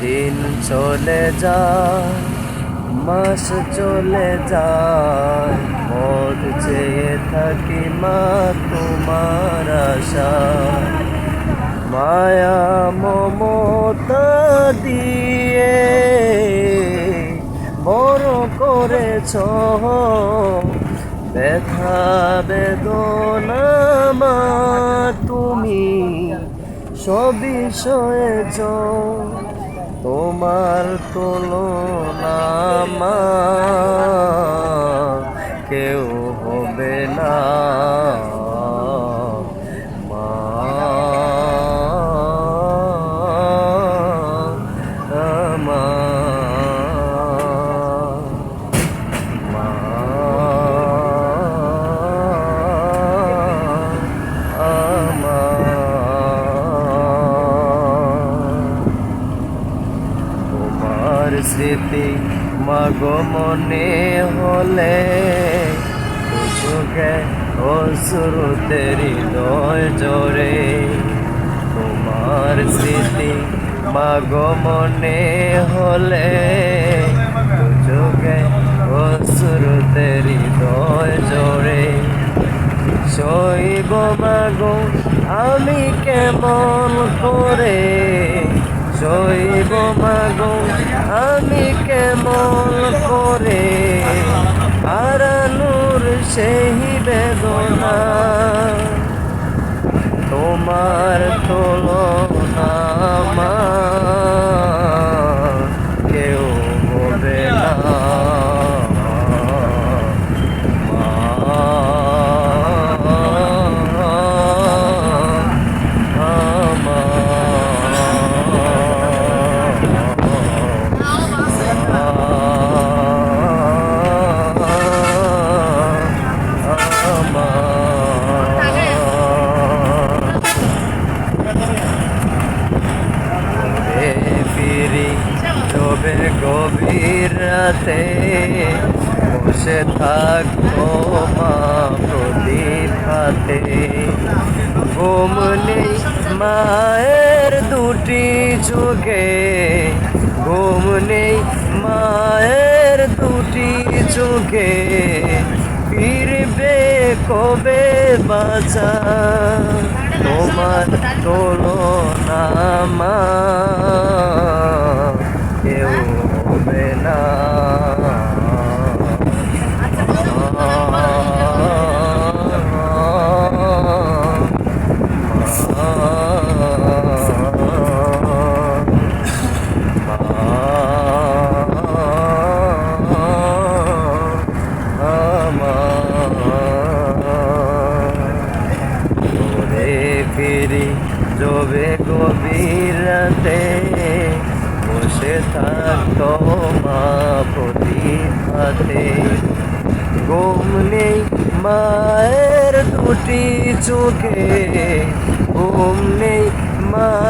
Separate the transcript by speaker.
Speaker 1: দিন চলে যায়, মাস চলে যায় পথ চেয়ে থাকি মা তোমার আশা মায়া মমতা দিয়ে বড় করেছ ব্যথা বেদনা মা সবই সয়েছ। তোমার তুলনা কেউ হবে না। মা। স্মৃতি মাগো মনে হলে চোখে অশ্রুতে হৃদয় জোরে। তোমার স্মৃতি মাগো মনে হলে চোখে অশ্রুতে হৃদয় জোরে। শৈব মাগো, আমি কেমন করে? শৈব মাগো আমি করে। আর নূর সেই বেদনা। তোমার তোলো মা। কেউ গভীর রাতে বসে থাকতো মা প্রদীপ হাতে ঘুম নেই মায়ের দুটি চোখে। ঘুম নেই মায়ের দুটি চোখে। ফিরবে কবে বাঁচা হবে না। ফিরি জবে গভীর থাকতো মা নেই মায়ের দুটি চোখে। ঘুম নেই মায়ের